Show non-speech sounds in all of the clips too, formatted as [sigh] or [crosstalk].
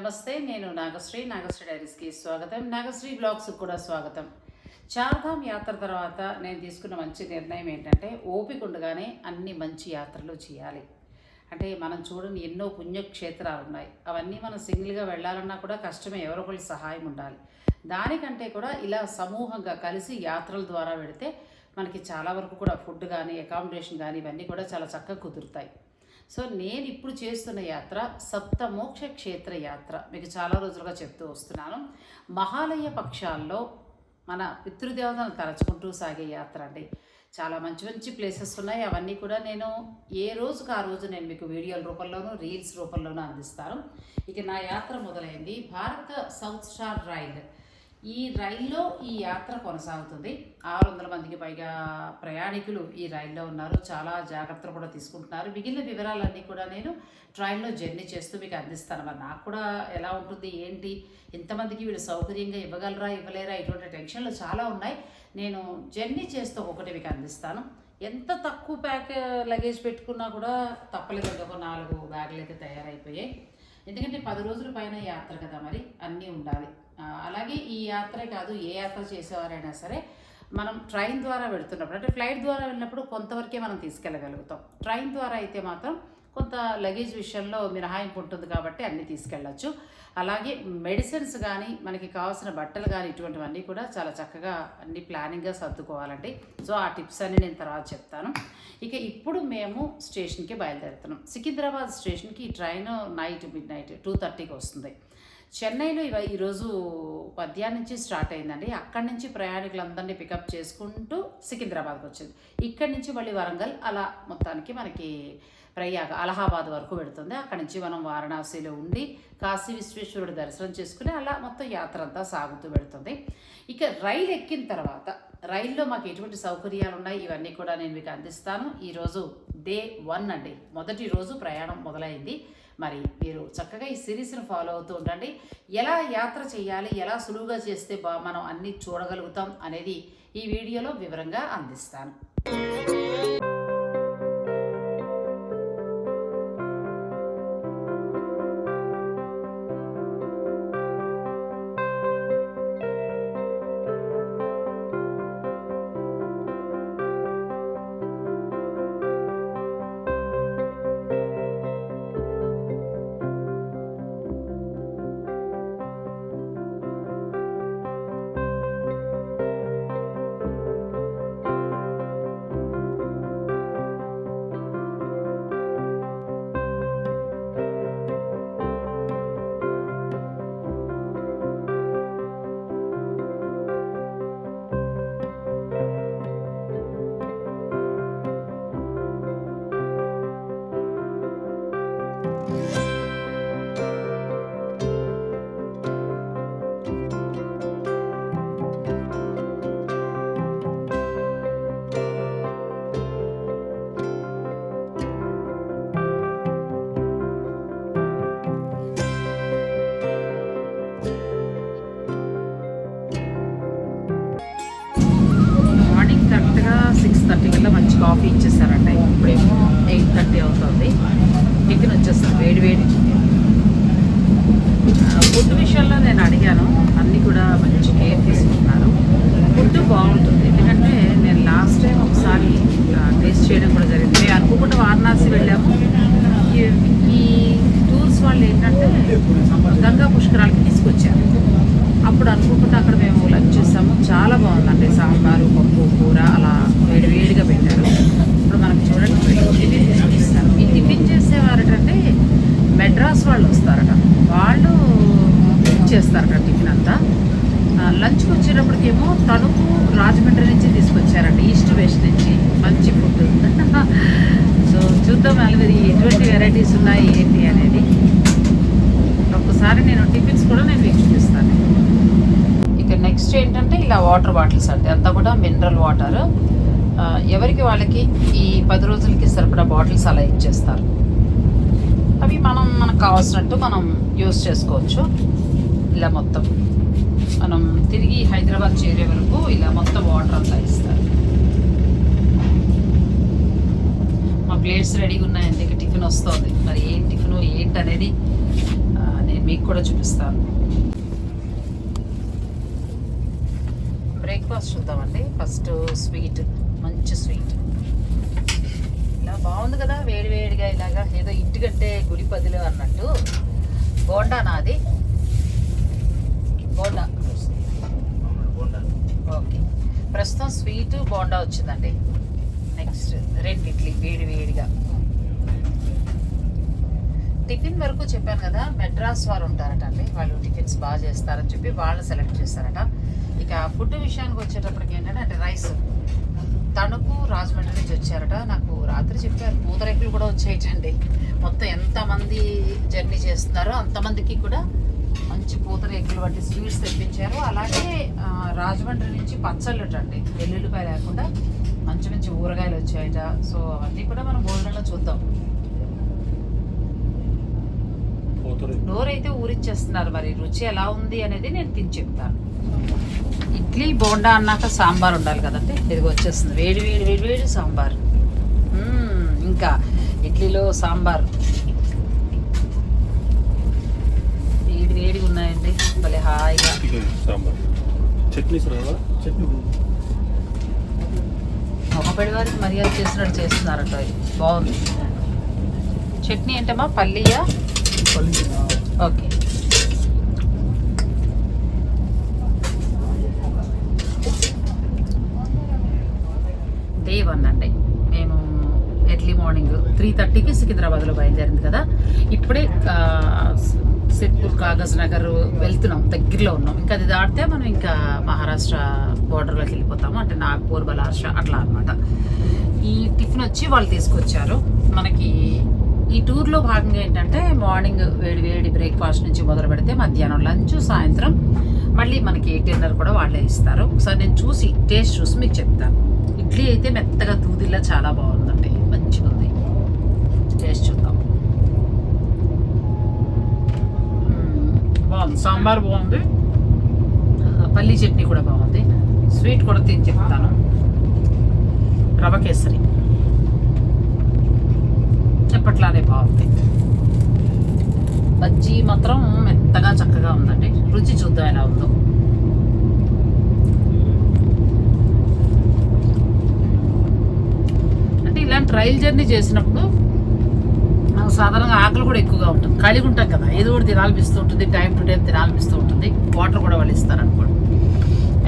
నమస్తే నేను నాగశ్రీ. నాగశ్రీ డైరీస్కి స్వాగతం. నాగశ్రీ బ్లాగ్స్కి కూడా స్వాగతం. చార్ధామ్ యాత్ర తర్వాత నేను తీసుకున్న మంచి నిర్ణయం ఏంటంటే ఓపిక ఉండగానే అన్ని మంచి యాత్రలు చేయాలి. అంటే మనం చూడని ఎన్నో పుణ్యక్షేత్రాలు ఉన్నాయి. అవన్నీ మనం సింగిల్గా వెళ్ళాలన్నా కూడా కష్టమే. ఎవరో ఒకరి సహాయం ఉండాలి. దానికంటే కూడా ఇలా సమూహంగా కలిసి యాత్రల ద్వారా వెళితే మనకి చాలా వరకు కూడా ఫుడ్ కానీ అకామిడేషన్ కానీ ఇవన్నీ కూడా చాలా చక్కగా కుదురుతాయి. సో నేను ఇప్పుడు చేస్తున్న యాత్ర సప్తమోక్ష క్షేత్ర యాత్ర. మీకు చాలా రోజులుగా చెప్తూ వస్తున్నాను. మహాలయ పక్షాల్లో మన పితృదేవతలను తలచుకుంటూ సాగే యాత్ర అండి. చాలా మంచి మంచి ప్లేసెస్ ఉన్నాయి. అవన్నీ కూడా నేను ఏ రోజుకు ఆ రోజు నేను మీకు వీడియోల రూపంలోనూ రీల్స్ రూపంలోనూ అందిస్తాను. ఇక నా యాత్ర మొదలైంది. భారత సౌత్ స్టార్ రైల్. ఈ రైల్లో ఈ యాత్ర కొనసాగుతుంది. ఆరు వందల మందికి పైగా ప్రయాణికులు ఈ రైల్లో ఉన్నారు. చాలా జాగ్రత్తలు కూడా తీసుకుంటున్నారు. మిగిలిన వివరాలన్నీ కూడా నేను ట్రైన్లో జర్నీ చేస్తూ మీకు అందిస్తాను. మరి నాకు కూడా ఎలా ఉంటుంది ఏంటి ఇంతమందికి వీళ్ళు సౌకర్యంగా ఇవ్వగలరా ఇవ్వలేరా ఇటువంటి టెన్షన్లు చాలా ఉన్నాయి. నేను జర్నీ చేస్తూ ఒకటి మీకు అందిస్తాను. ఎంత తక్కువ ప్యాక్ లగేజ్ పెట్టుకున్నా కూడా తప్పలేదు. ఒక నాలుగు బ్యాగులు అయితే తయారైపోయాయి. ఎందుకంటే పది రోజుల పైన యాత్ర కదా మరి అన్నీ ఉండాలి. అలాగే ఈ యాత్రే కాదు ఏ యాత్ర చేసేవారైనా సరే మనం ట్రైన్ ద్వారా వెళుతున్నప్పుడు అంటే ఫ్లైట్ ద్వారా వెళ్ళినప్పుడు కొంతవరకే మనం తీసుకెళ్ళగలుగుతాం. ట్రైన్ ద్వారా అయితే మాత్రం కొంత లగేజ్ విషయంలో మినహాయింపు ఉంటుంది కాబట్టి అన్నీ తీసుకెళ్ళచ్చు. అలాగే మెడిసిన్స్ కానీ మనకి కావాల్సిన బట్టలు కానీ ఇటువంటివన్నీ కూడా చాలా చక్కగా అన్ని ప్లానింగ్గా సర్దుకోవాలండి. సో ఆ టిప్స్ అన్ని నేను తర్వాత చెప్తాను. ఇక ఇప్పుడు మేము స్టేషన్కి బయలుదేరుతున్నాం. సికింద్రాబాద్ స్టేషన్కి ఈ train night midnight two థర్టీకి వస్తుంది. చెన్నైలో ఇవ ఈరోజు మధ్యాహ్నం నుంచి స్టార్ట్ అయిందండి. అక్కడి నుంచి ప్రయాణికులందరినీ పికప్ చేసుకుంటూ సికింద్రాబాద్కి వచ్చింది. ఇక్కడి నుంచి మళ్ళీ వరంగల్ అలా మొత్తానికి మనకి ప్రయాగ అలహాబాద్ వరకు వెళుతుంది. అక్కడి నుంచి మనం వారణాసిలో ఉండి కాశీ విశ్వేశ్వరుడు దర్శనం చేసుకుని అలా మొత్తం యాత్ర అంతా సాగుతూ వెళుతుంది. ఇక రైలు ఎక్కిన తర్వాత రైల్లో మాకు ఎటువంటి సౌకర్యాలు ఉన్నాయి? ఇవన్నీ కూడా నేను మీకు అందిస్తాను. ఈరోజు డే వన్ అండి. మొదటి రోజు ప్రయాణం మొదలైంది. మరి మీరు చక్కగా ఈ సిరీస్ని ఫాలో అవుతూ ఉండండి. ఎలా యాత్ర చేయాలి? ఎలా సులువుగా చేస్తే బా మనం అన్నీ చూడగలుగుతాం అనేది ఈ వీడియోలో వివరంగా అందిస్తాను. థర్టీ కల్లా మంచి కాఫీ ఇచ్చేసారంట ఇప్పుడేమో ఎయిట్ థర్టీ అవుతుంది. టిఫిన్ వచ్చేస్తుంది. వేడి వేడి ఫుడ్ విషయంలో నేను అడిగాను. అన్నీ కూడా మంచి కేర్ తీసుకుంటున్నారు ఫుడ్ బాగుంటుంది. ఎందుకంటే నేను లాస్ట్ టైం ఒకసారి టేస్ట్ చేయడం కూడా జరిగింది. మేము అనుకోకుండా వారణాసి వెళ్ళాము. ఈ- ఈ టూర్స్ వాళ్ళు ఏంటంటే గంగా పుష్కరాలకి తీసుకొచ్చారు. అప్పుడు అనుకోకుండా అక్కడ మేము లంచ్ చేసాము చాలా బాగుందండి సాంబారు పప్పు కూర అలా వేడి వేడిగా పెట్టారు ఇప్పుడు మనకు చూడండి టిఫిన్ తీసుకొస్తారు ఈ టిఫిన్ చేసేవారటంటే మెడ్రాస్ వాళ్ళు వస్తారట. వాళ్ళు చేస్తారట టిఫిన్ అంతా. లంచ్కి వచ్చేటప్పటికేమో తణుకు రాజమండ్రి నుంచి తీసుకొచ్చారండి ఈస్ట్ వెస్ట్ నుంచి మంచి ఫుడ్ [laughs] సో చూద్దాం అలవేది ఎటువంటి వెరైటీస్ ఉన్నాయి ఏంటి అనేది. ఒక్కసారి నేను టిఫిన్స్ కూడా నేను మీకు చూపిస్తాను. ఇక నెక్స్ట్ ఏంటంటే ఇలా వాటర్ బాటిల్స్ అండి. అంతా కూడా మినరల్ వాటర్ ఎవరికి వాళ్ళకి ఈ పది రోజులకి సరిపడా బాటిల్స్ అలా ఇచ్చేస్తారు. అవి మనం మనకు కావాల్సినట్టు మనం యూస్ చేసుకోవచ్చు. ఇలా మొత్తం మనం తిరిగి హైదరాబాద్ చేరే వరకు ఇలా మొత్తం వాటర్ అంతా ఇస్తారు. మా ప్లేట్స్ రెడీగా ఉన్నాయండి ఇక టిఫిన్ వస్తుంది. మరి ఏం టిఫిన్ ఏంటి అనేది నేను మీకు కూడా చూపిస్తాను. బ్రేక్ఫాస్ట్ చూద్దామండి. ఫస్ట్ స్వీట్ మంచి స్వీట్. బాగుంది కదా వేడి వేడిగా ఇలాగా ఏదో ఇంటికంటే గుడి పదిలో అన్నట్టు. బోండా నాది బోండా. ఓకే. ప్రస్తుతం స్వీట్ బోండా వచ్చిందండి. నెక్స్ట్ రెండు ఇడ్లీ వేడి వేడిగా టిఫిన్ వరకు చెప్పాను కదా మెడ్రాస్ వారు ఉంటారట అండి. వాళ్ళు టిఫిన్స్ బాగా చేస్తారని చెప్పి వాళ్ళు సెలెక్ట్ చేస్తారట ఇక ఫుడ్ విషయానికి వచ్చేటప్పటికి ఏంటంటే అంటే రైస్. తణుకు రాజమండ్రి నుంచి వచ్చారట. నాకు రాత్రి చెప్పారు. పూతరేకులు కూడా వచ్చేయటండి. మొత్తం ఎంతమంది జర్నీ చేస్తున్నారో అంతమందికి కూడా మంచి పూతరేకులు వంటి స్వీట్స్ తెప్పించారు. అలాగే రాజమండ్రి నుంచి పచ్చళ్ళు అండి వెల్లుల్లిపాయ లేకుండా మంచి మంచి ఊరగాయలు వచ్చాయట. సో అవన్నీ కూడా మనం భోజనంలో చూద్దాం. డోర్ అయితే ఊరిచ్చేస్తున్నారు మరి. రుచి ఎలా ఉంది అనేది నేను తిని చెప్తాను. ఇడ్లీ బోండా అన్నాక సాంబార్ ఉండాలి కదండి. ఇది వచ్చేస్తుంది. వేడి వేడి వేడి వేడి సాంబార్. ఇంకా ఇడ్లీలో సాంబార్. వేడి వేడిగా ఉన్నాయండి. భలే హాయిగా. సాంబార్. చట్నీ వారికి మర్యాద చేసినట్టు చేస్తున్నారట. బాగుంది. చట్నీ ఏంటమ్మా పల్లియా? ఓకే డే వన్ అండి మేము ఎర్లీ మార్నింగ్ త్రీ థర్టీకి సికింద్రాబాద్లో బయలుదేరింది కదా. ఇప్పుడే ఆ, సిద్పూర్ కాగజ్ నగర్ వెళ్తున్నాం దగ్గరలో ఉన్నాం. ఇంకా అది దాటితే మనం ఇంకా మహారాష్ట్ర బోర్డర్లోకి వెళ్ళిపోతాము అంటే నాగ్పూర్ బలార్ష అట్లా అనమాట ఈ టిఫిన్ వచ్చి వాళ్ళు తీసుకొచ్చారు. మనకి ఈ టూర్లో భాగంగా ఏంటంటే మార్నింగ్ వేడి వేడి బ్రేక్ఫాస్ట్ నుంచి మొదలు పెడితే మధ్యాహ్నం లంచ్ సాయంత్రం మళ్ళీ మనకి డిన్నర్ కూడా వాళ్ళే ఇస్తారు. ఒకసారి నేను చూసి టేస్ట్ చూసి మీకు చెప్తాను. ఇడ్లీ అయితే మెత్తగా దూదిలా చాలా బాగుందండి. టేస్ట్ చూద్దాం. బాగుంది సాంబార్ బాగుంది. పల్లీ చట్నీ కూడా బాగుంది. స్వీట్ కూడా తిని చెప్తాను. రవ కేసరి. ఎప్పట్లానే బాగుంది. బజ్జీ మాత్రం మెత్తగా చక్కగా ఉందండి. రుచి చూద్దాం ఎలా ఉందో. అంటే ఇలాంటి రైల్ జర్నీ చేసినప్పుడు మనకు సాధారణంగా ఆకలి కూడా ఎక్కువగా ఉంటుంది. ఖాళీగా ఉంటాం కదా ఏదో ఒకటి తినాలనిపిస్తూ ఉంటుంది టైం టు టైం తినాలనిపిస్తూ ఉంటుంది. వాటర్ కూడా వాళ్ళు ఇస్తారనుకోండి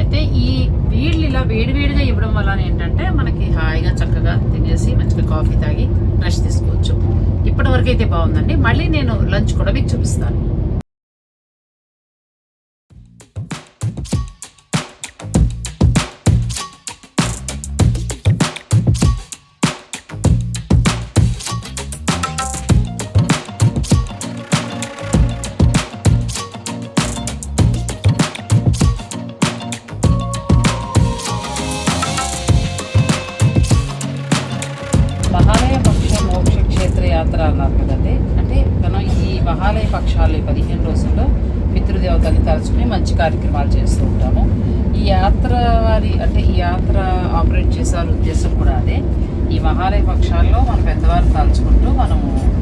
అయితే ఈ వీళ్ళు ఇలా వేడివేడిగా ఇవ్వడం వల్ల ఏంటంటే మనకి హాయిగా చక్కగా తినేసి మంచిగా కాఫీ తాగి రెస్ట్ తీసుకోవచ్చు. ఇప్పటివరకు అయితే బాగుందండి. మళ్ళీ నేను లంచ్ కూడా మీకు చూపిస్తాను. మహాలయ పక్షాలు పదిహేను రోజుల్లో పితృదేవతల్ని తలుచుకుని మంచి కార్యక్రమాలు చేస్తూ ఉంటాము. ఈ యాత్ర వారి అంటే ఈ యాత్ర ఆపరేట్ చేసే ఉద్దేశం కూడా అదే. ఈ మహాలయ పక్షాల్లో మన పెద్దవారు తలుచుకుంటూ మనము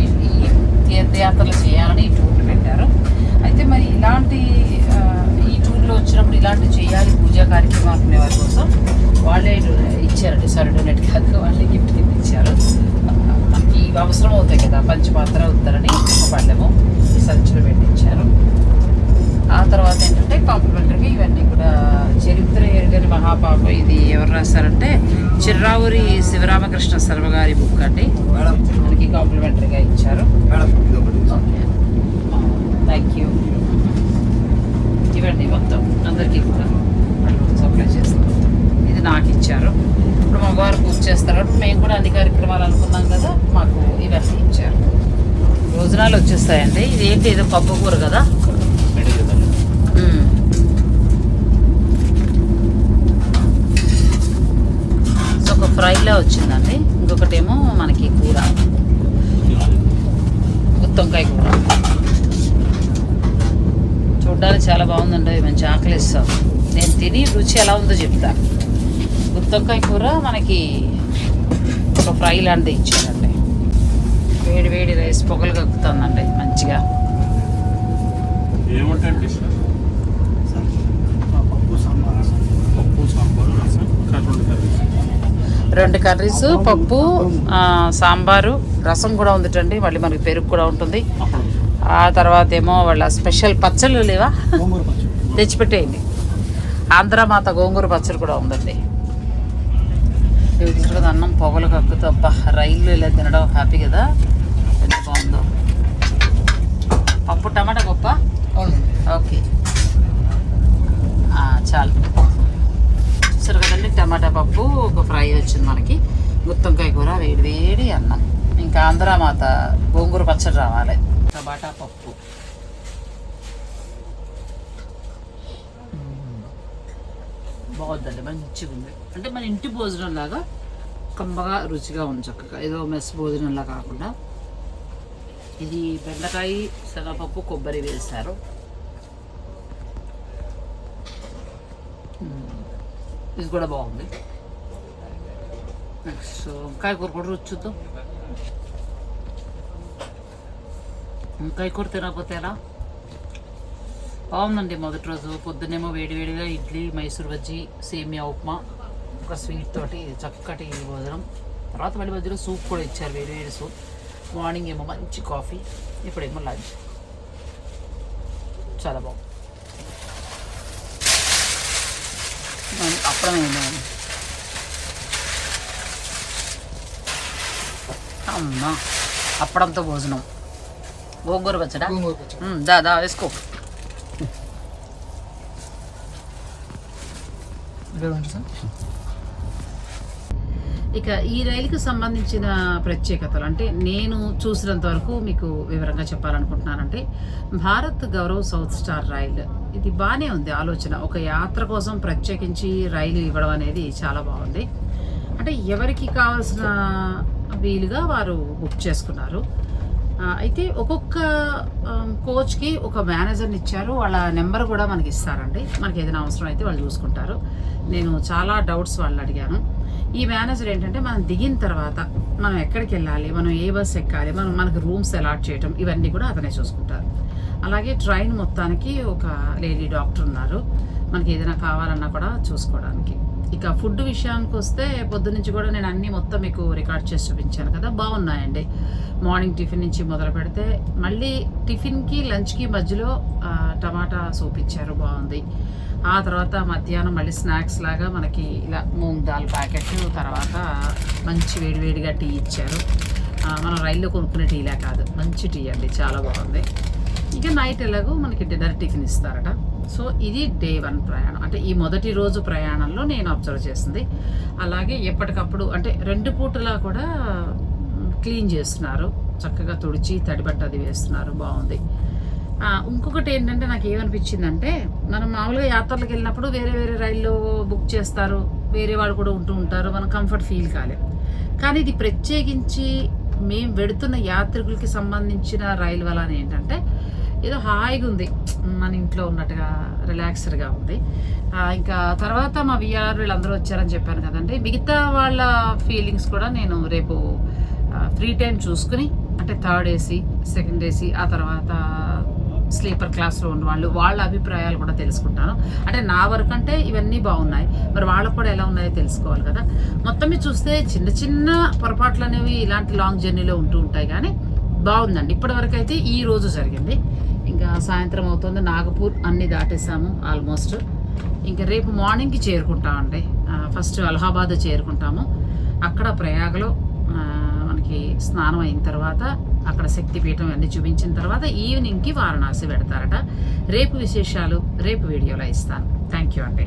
ఈ- తీర్థయాత్రలు చేయాలని ఈ టూర్లు పెట్టారు. అయితే మరి ఇలాంటి ఈ టూర్లో వచ్చినప్పుడు ఇలాంటి చేయాలి పూజా కార్యక్రమాలు అనుకునే వారి కోసం వాళ్ళే ఇచ్చారండి. సరే డొనేట్ కాదు వాళ్ళే గిఫ్ట్ కింద ఇచ్చారు. అవసరం అవుతాయి కదా పంచపాత్ర ఉత్తరని ఒక పళ్ళెము ఈ సంచులు పెట్టించారు. ఆ తర్వాత ఏంటంటే కాంప్లిమెంటరీగా ఇవన్నీ కూడా చరిత్ర ఎరుగని మహాపాపం ఇది ఎవరు రాశారంటే చిర్రావురి శివరామకృష్ణ శర్మ గారి బుక్ అండి. మనకి కాంప్లిమెంటరీగా ఇచ్చారు. థ్యాంక్ యూ ఇవ్వండి మొత్తం. అందరికీ కూడా. సప్లై చేస్తాం. ఇది నాకు ఇచ్చారు. ఇప్పుడు చేస్తారు. కాబట్టి మేము కూడా అన్ని కార్యక్రమాలు అనుకున్నాం కదా మాకు ఇవన్నీ ఇచ్చారు. భోజనాలు వచ్చేస్తాయండి. ఇది ఏంటి? ఏదో పప్పు కూర కదా? సో ఒక ఫ్రైలా వచ్చిందండి. ఇంకొకటేమో మనకి కూర. గుత్తొంకాయ కూర. చూడ్డానికి చాలా బాగుందండి. మంచి ఆకలిస్తావు నేను తిని రుచి ఎలా ఉందో చెప్తాను గుత్తొంకాయ కూర మనకి ఒక ఫ్రై లాంటిది ఇచ్చారండి. వేడి వేడి రైస్ పొగలు కక్కుతుందండి మంచిగా. రెండు కర్రీస్. పప్పు సాంబారు రసం కూడా ఉందిటండి మళ్ళీ మనకి పెరుగు కూడా ఉంటుంది. ఆ తర్వాత ఏమో వాళ్ళ స్పెషల్ పచ్చళ్ళు లేవా? తెచ్చిపెట్టేయండి. ఆంధ్రమాత గోంగూర పచ్చడి కూడా ఉందండి. ఇవి చూసుకుని అన్నం పొగలు కక్కుతూ అబ్బా రైళ్ళు ఇలా తినడం హ్యాపీ కదా? ఎంత బాగుందో. పప్పు టమాటా గొప్ప ఓకే. చాలు. చూసారు కదండి టమాటా పప్పు ఒక ఫ్రై వచ్చింది మనకి. గుత్తంకాయ కూర వేడి వేడి అన్నం. ఇంకా ఆంధ్రమాత గోంగూర పచ్చడి రావాలి. టమాటా పప్పు. బాగుందండి. మంచిగా ఉంది. అంటే మన ఇంటి భోజనం లాగా కమ్మగా రుచిగా ఉంది చక్కగా. ఏదో మెస్ భోజనంలా కాకుండా. ఇది బెండకాయ శనగపప్పు కొబ్బరి వేశారు. ఇది కూడా బాగుంది. నెక్స్ట్ వంకాయ కూర కూడా రుచి చూద్దాం. వంకాయ కూర తినకపోతే ఎలా బాగుందండి మొదటి రోజు. పొద్దున్నేమో వేడివేడిగా ఇడ్లీ మైసూర్ బజ్జీ సేమియా ఉప్మా ఒక స్వీట్ తోటి చక్కటి భోజనం. తర్వాత మళ్ళీ మధ్యలో సూప్ కూడా ఇచ్చారు వేడి వేడి సూప్ మార్నింగ్ ఏమో మంచి కాఫీ ఇప్పుడేమో లంచ్ చాలా బాగుంది. అప్పుడే అమ్మా అప్పుడంతో భోజనం. గోంగూర పచ్చడా? దా దా వేసుకో ఇదేమండి సార్ ఇక ఈ రైలుకు సంబంధించిన ప్రత్యేకతలు అంటే నేను చూసినంత వరకు మీకు వివరంగా చెప్పాలనుకుంటున్నానంటే Bharat Gaurav south star rail. ఇది బాగానే ఉంది ఆలోచన. ఒక యాత్ర కోసం ప్రత్యేకించి రైలు ఇవ్వడం అనేది చాలా బాగుంది. అంటే ఎవరికి కావాల్సిన వీలుగా వారు బుక్ చేసుకున్నారు. అయితే ఒక్కొక్క కోచ్కి ఒక మేనేజర్ని ఇచ్చారు. వాళ్ళ నెంబర్ కూడా మనకి ఇస్తారండి. మనకి ఏదైనా అవసరం అయితే వాళ్ళు చూసుకుంటారు. నేను చాలా డౌట్స్ వాళ్ళు అడిగాను. ఈ మేనేజర్ ఏంటంటే మనం దిగిన తర్వాత మనం ఎక్కడికి వెళ్ళాలి? మనం ఏ బస్ ఎక్కాలి? మనం మనకు రూమ్స్ అలాట్ చేయటం ఇవన్నీ కూడా అతనే చూసుకుంటారు. అలాగే ట్రైన్ మొత్తానికి ఒక లేడీ డాక్టర్ ఉన్నారు. మనకి ఏదైనా కావాలన్నా కూడా చూసుకోవడానికి. ఇక ఫుడ్ విషయానికి వస్తే పొద్దునుంచి కూడా నేను అన్నీ మొత్తం మీకు రికార్డ్ చేసి చూపించాను కదా బాగున్నాయండి. మార్నింగ్ టిఫిన్ నుంచి మొదలు పెడితే మళ్ళీ టిఫిన్కి లంచ్కి మధ్యలో టమాటా సూప్ ఇచ్చారు బాగుంది. ఆ తర్వాత మధ్యాహ్నం మళ్ళీ స్నాక్స్ లాగా మనకి ఇలా మూంగ్ దాల్ ప్యాకెట్ తర్వాత మంచి వేడివేడిగా టీ ఇచ్చారు. మనం రైల్లో కొనుక్కునే టీలా కాదు మంచి టీ అండి చాలా బాగుంది. ఇక నైట్ ఎలాగో మనకి డిన్నర్ టిఫిన్ ఇస్తారట. సో ఇది డే వన్ ప్రయాణం. అంటే ఈ మొదటి రోజు ప్రయాణంలో నేను అబ్జర్వ్ చేసింది. అలాగే ఎప్పటికప్పుడు అంటే రెండు పూటలా కూడా క్లీన్ చేస్తున్నారు. చక్కగా తుడిచి తడిబట్ట అది వేస్తున్నారు. బాగుంది. ఇంకొకటి ఏంటంటే నాకు ఏమనిపించిందంటే మనం మామూలుగా యాత్రలకు వెళ్ళినప్పుడు వేరే వేరే రైల్లో బుక్ చేస్తారు. వేరే వాళ్ళు కూడా ఉంటూ ఉంటారు. మనం కంఫర్ట్ ఫీల్ కాలేదు కానీ ఇది ప్రత్యేకించి మేము వెడుతున్న యాత్రికులకి సంబంధించిన రైలు వలన ఏంటంటే ఏదో హాయిగా ఉంది. మన ఇంట్లో ఉన్నట్టుగా రిలాక్స్డ్గా ఉంది. ఇంకా తర్వాత మా విఆర్ వీళ్ళందరూ వచ్చారని చెప్పాను కదండి. మిగతా వాళ్ళ ఫీలింగ్స్ కూడా నేను రేపు ఫ్రీ టైం చూసుకుని అంటే థర్డ్ ఏసీ సెకండ్ ఏసీ ఆ తర్వాత స్లీపర్ క్లాస్లో ఉన్న వాళ్ళు వాళ్ళ అభిప్రాయాలు కూడా తెలుసుకుంటాను. అంటే నా వరకు అంటే ఇవన్నీ బాగున్నాయి. మరి వాళ్ళకు కూడా ఎలా ఉన్నాయో తెలుసుకోవాలి కదా. మొత్తం మీద చూస్తే చిన్న చిన్న పొరపాట్లు అనేవి ఇలాంటి లాంగ్ జర్నీలో ఉంటూ ఉంటాయి కానీ బాగుందండి. ఇప్పటివరకు అయితే ఈ రోజు జరిగింది. ఇంకా సాయంత్రం అవుతుంది. నాగపూర్ అన్నీ దాటేసాము ఆల్మోస్ట్. ఇంకా రేపు మార్నింగ్కి చేరుకుంటామండి. ఫస్ట్ అలహాబాద్ చేరుకుంటాము. అక్కడ ప్రయాగలో మనకి స్నానం అయిన తర్వాత అక్కడ శక్తిపీఠం అన్నీ చూపించిన తర్వాత ఈవినింగ్కి వారణాసి పెడతారట రేపు విశేషాలు రేపు వీడియోలో ఇస్తాను. థ్యాంక్ యూ అండి.